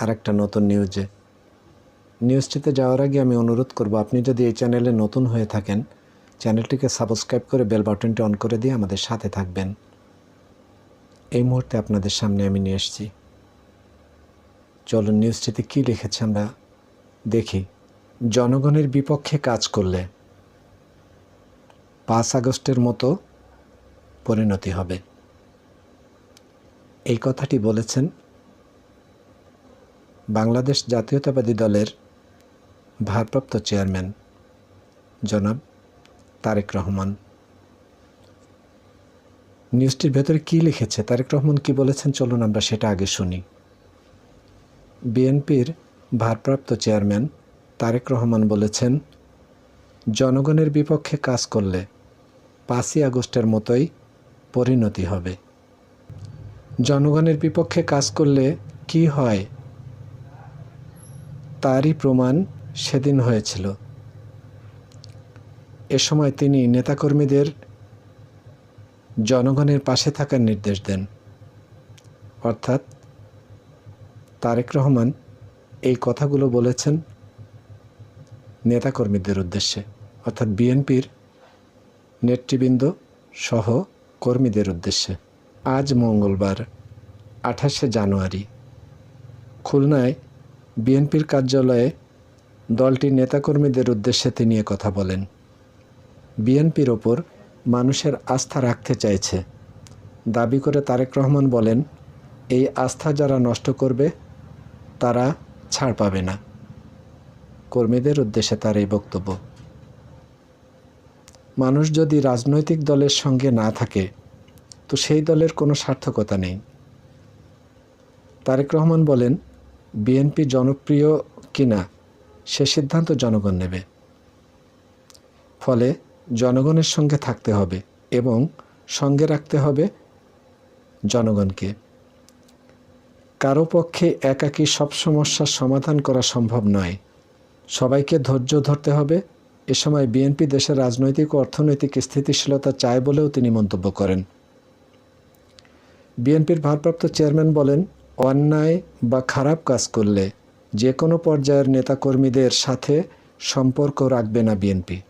আরেকটা নতুন নিউজে নিউজটিতে যাওয়ার আগে আমি অনুরোধ করব, আপনি যদি এই চ্যানেলে নতুন হয়ে থাকেন, চ্যানেলটিকে সাবস্ক্রাইব করে বেল বাটনটি অন করে দিয়ে আমাদের সাথে থাকবেন। এই মুহূর্তে আপনাদের সামনে আমি নিয়ে এসেছি। চলুন নিউজটিতে কী লিখেছে আমরা? দেখি। জনগণের বিপক্ষে কাজ করলে পাঁচ আগস্টের মতো পরিণতি হবে। এই কথাটি বলেছেন বাংলাদেশ জাতীয়তাবাদী দলের ভারপ্রাপ্ত চেয়ারম্যান, জনাব তারেক রহমান। নিউজটির ভেতরে কী লিখেছে? তারেক রহমান কি বলেছেন? চলুন আমরা সেটা আগে শুনি। বিএনপির ভারপ্রাপ্ত চেয়ারম্যান তারেক রহমান বলেছেন, জনগণের বিপক্ষে কাজ করলে পাঁচই আগস্টের মতোই পরিণতি হবে। জনগণের বিপক্ষে কাজ করলে কি হয়? তারই প্রমাণ সেদিন হয়েছিল। এ সময় তিনি নেতাকর্মীদের জনগণের পাশে থাকার নির্দেশ দেন। অর্থাৎ তারেক রহমান এই কথাগুলো বলেছেন নেতাকর্মীদের উদ্দেশ্যে, অর্থাৎ বিএনপির নেতৃবৃন্দ সহ কর্মীদের উদ্দেশ্যে। আজ মঙ্গলবার, আঠাশে জানুয়ারি, খুলনায় বিএনপির কার্যালয়ে দলটির নেতাকর্মীদের উদ্দেশ্যে তিনি কথা বলেন। বিএনপির ওপর মানুষের আস্থা রাখতে চাইছে। দাবি করে তারেক রহমান বলেন, এই আস্থা যারা নষ্ট করবে, তারা ছাড় পাবে না। কর্মীদের উদ্দেশ্যে তার এই বক্তব্য। মানুষ যদি রাজনৈতিক দলের সঙ্গে না থাকে, তো সেই দলের কোনো সার্থকতা নেই। তারেক রহমান বলেন বিএনপি জনপ্রিয় কিনা সে সিদ্ধান্ত জনগণ নেবে। ফলে জনগণের সঙ্গে থাকতে হবে এবং সঙ্গে রাখতে হবে জনগণকে। কারও পক্ষে একাকী সব সমস্যার সমাধান করা সম্ভব নয়। সবাইকে ধৈর্য ধরতে হবে। এ সময় বিএনপি দেশের রাজনৈতিক ও অর্থনৈতিক স্থিতিশীলতা চায় বলেও তিনি মন্তব্য করেন। বিএনপির ভারপ্রাপ্ত চেয়ারম্যান বলেন অন্যায় বা খারাপ কাজ করলে যে কোনো পর্যায়ের নেতাকর্মীদের সাথে সম্পর্ক রাখবে না বিএনপি।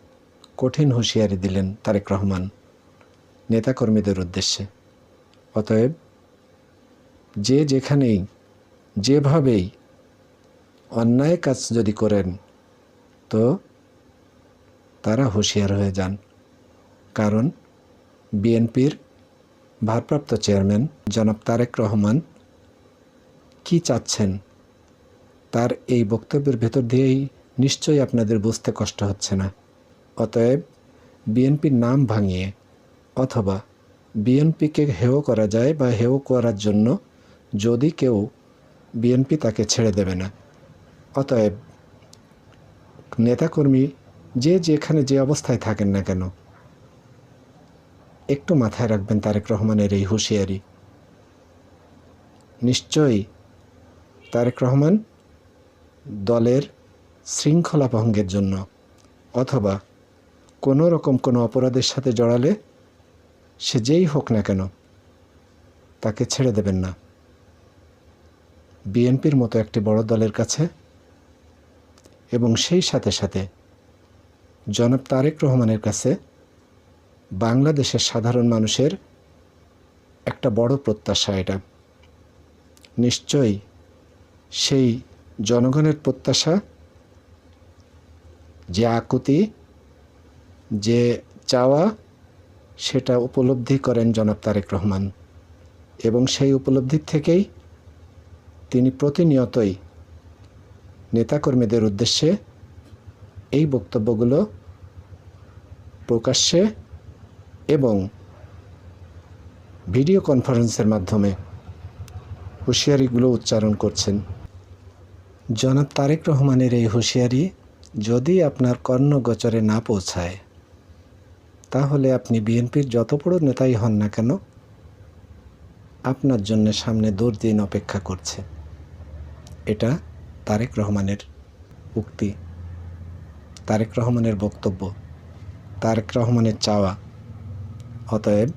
কঠিন হুঁশিয়ারি দিলেন তারেক রহমান নেতাকর্মীদের উদ্দেশ্যে। অতএব যে যেখানেই, যেভাবেই অন্যায় কাজ যদি করেন, তো তারা হুঁশিয়ার হয়ে যান। কারণ বিএনপির ভারপ্রাপ্ত চেয়ারম্যান জনাব তারেক রহমান কি চাচ্ছেন? তার এই বক্তব্যের ভেতর দিয়েই নিশ্চয়ই আপনাদের বুঝতে কষ্ট হচ্ছে না। অতএব বিএনপির নাম ভাঙিয়ে অথবা বিএনপিকে হেয় করা যায় বা হেয় করার জন্য যদি কেউ বিএনপি তাকে ছেড়ে দেবে না। অতএব নেতাকর্মী যে যেখানে যে অবস্থায় থাকেন না কেন, একটু মাথায় রাখবেন তারেক রহমানের এই হুঁশিয়ারি। নিশ্চয়ই তারেক রহমান দলের শৃঙ্খলা ভঙ্গের জন্য অথবা কোনো রকম কোনো অপরাধের সাথে জড়ালে সে যেই হোক না কেন তাকে ছেড়ে দেবেন না। বিএনপির মতো একটি বড় দলের কাছে এবং সেই সাথে সাথে জনাব তারেক রহমানের কাছে বাংলাদেশের সাধারণ মানুষের একটা বড় প্রত্যাশা এটা। নিশ্চয়ই সেই জনগণের প্রত্যাশা, যে আকুতি, যে চাওয়া, সেটা উপলব্ধি করেন জনাব তারেক রহমান। এবং সেই উপলব্ধির থেকেই তিনি প্রতিনিয়তই নেতাকর্মীদের উদ্দেশ্যে এই বক্তব্যগুলো প্রকাশ্যে এবং ভিডিও কনফারেন্সের মাধ্যমে হুঁশিয়ারিগুলো উচ্চারণ করছেন। জনাব তারেক রহমানের এই হুঁশিয়ারি যদি আপনার কর্ণগোচরে না পৌঁছায়, তাহলে আপনি বিএনপির যত বড় নেতাই হন না কেন, আপনার জন্য সামনে দুর্দিন অপেক্ষা করছে। এটা তারেক রহমানের উক্তি। তারেক রহমানের বক্তব্য, তারেক রহমানের চাওয়া। অতএব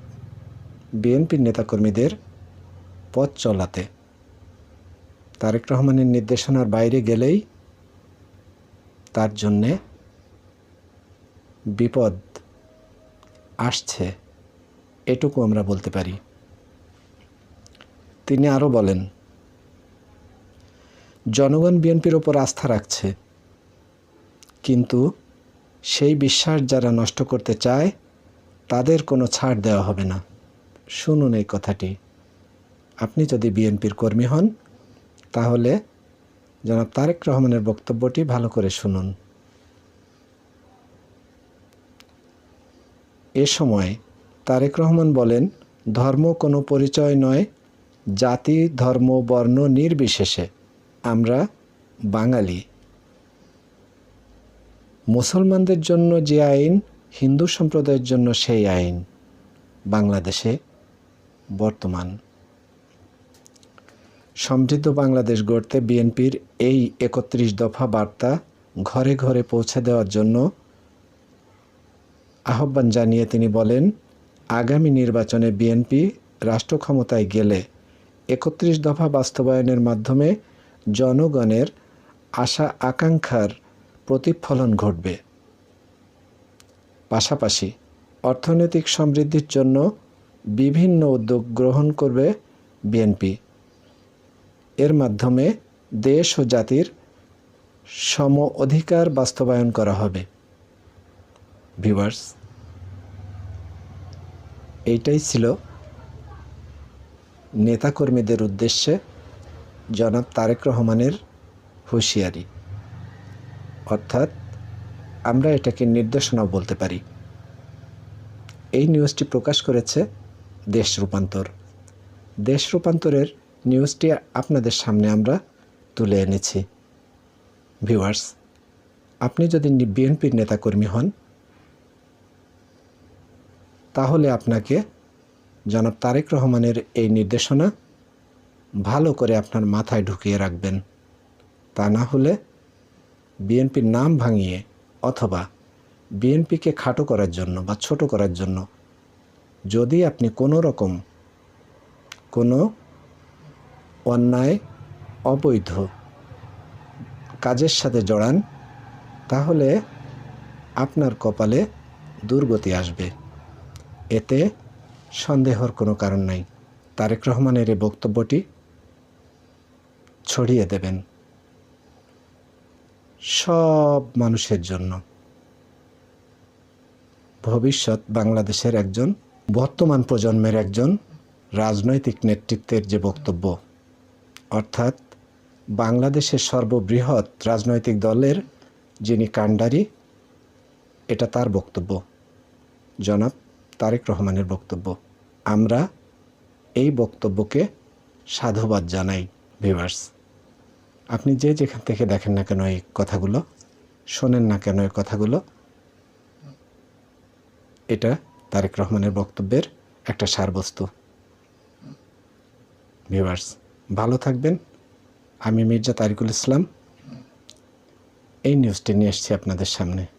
বিএনপির নেতাকর্মীদের পথ চলাতে তারেক রহমানের নির্দেশনার বাইরে গেলেই তার জন্যে বিপদ আসছে, এটুকু আমরা বলতে পারি। তিনি আরও বলেন, জনগণ বিএনপির ওপর আস্থা রাখছে, কিন্তু সেই বিশ্বাস যারা নষ্ট করতে চায়, তাদের কোনো ছাড় দেওয়া হবে না। শুনুন এই কথাটি। আপনি যদি বিএনপির কর্মী হন তাহলে জনাব তারেক রহমানের বক্তব্যটি ভালো করে শুনুন। এ সময় তারেক রহমান বলেন, ধর্ম কোনো পরিচয় নয়, জাতি, ধর্ম, বর্ণ নির্বিশেষে। আমরা বাঙালি। মুসলমানদের জন্য যে আইন, হিন্দু সম্প্রদায়ের জন্য সেই আইন। বাংলাদেশে বর্তমান। সমৃদ্ধ বাংলাদেশ গড়তে বিএনপির এই একত্রিশ দফা বার্তা ঘরে ঘরে পৌঁছে দেওয়ার জন্য আহ্বান জানিয়ে তিনি বলেন, আগামী নির্বাচনে বিএনপি রাষ্ট্র ক্ষমতায় গেলে একত্রিশ দফা বাস্তবায়নের মাধ্যমে জনগণের আশা আকাঙ্ক্ষার প্রতিফলন ঘটবে। পাশাপাশি অর্থনৈতিক সমৃদ্ধির জন্য বিভিন্ন উদ্যোগ গ্রহণ করবে বিএনপি। এর মাধ্যমে দেশ ও জাতির সম অধিকার বাস্তবায়ন করা হবে। ভিউয়ার্স, এইটাই ছিল নেতাকর্মীদের উদ্দেশ্যে জনাব তারেক রহমানের হুঁশিয়ারি। অর্থাৎ আমরা এটাকে নির্দেশনাও বলতে পারি। এই নিউজটি প্রকাশ করেছে দেশ রূপান্তর। দেশ রূপান্তরের নিউজটি আপনাদের সামনে আমরা তুলে এনেছি। ভিউয়ার্স, আপনি যদি বিএনপির নেতাকর্মী হন, তাহলে আপনাকে জনাব তারেক রহমানের এই নির্দেশনা ভালো করে আপনার মাথায় ঢুকিয়ে রাখবেন। তা না হলে বিএনপির নাম ভাঙিয়ে অথবা বিএনপিকে খাটো করার জন্য বা ছোট করার জন্য যদি আপনি কোনো রকম কোনো অন্যায়, অবৈধ। কাজের সাথে জড়ান, তাহলে আপনার কপালে দুর্গতি আসবে। এতে সন্দেহর কোনো কারণ নাই। তারেক রহমানের এই বক্তব্যটি ছড়িয়ে দেবেন সব মানুষের জন্য। ভবিষ্যৎ বাংলাদেশের একজন, বর্তমান প্রজন্মের একজন রাজনৈতিক নেতৃত্বের যে বক্তব্য অর্থাৎ বাংলাদেশের সর্ববৃহৎ রাজনৈতিক দলের যিনি কাণ্ডারি, এটা তার বক্তব্য। জনাব তারেক রহমানের বক্তব্য। আমরা এই বক্তব্যকে সাধুবাদ জানাই ভিভার্স আপনি যে যেখান থেকে দেখেন না কেন এই কথাগুলো, শোনেন না কেন এই কথাগুলো, এটা তারেক রহমানের বক্তব্যের একটা সারবস্তু। ভিভার্স ভালো থাকবেন। আমি মির্জা তারিকুল ইসলাম। এই নিউজটি নিয়ে এসেছি আপনাদের সামনে।